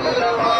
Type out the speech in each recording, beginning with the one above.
Thank you.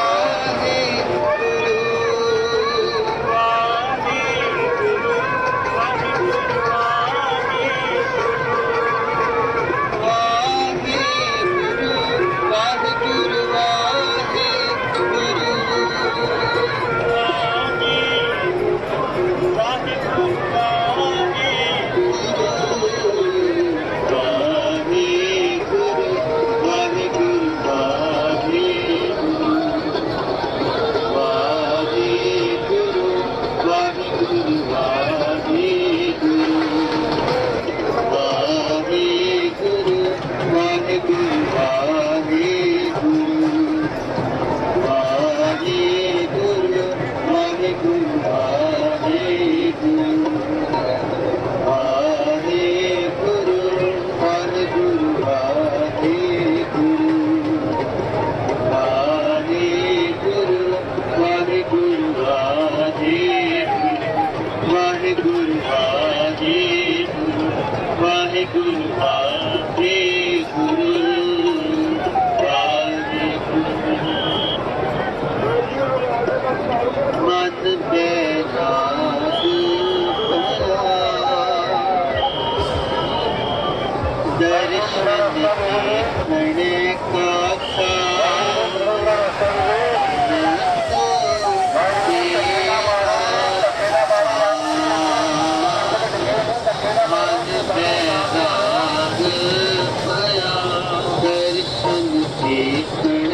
Waheguru Waheguru Waheguru Waheguru ਮਨ ਬੇਜਾਤ ਭਲਾ ਦਰਸ਼ਨ ਦੀ Thank you.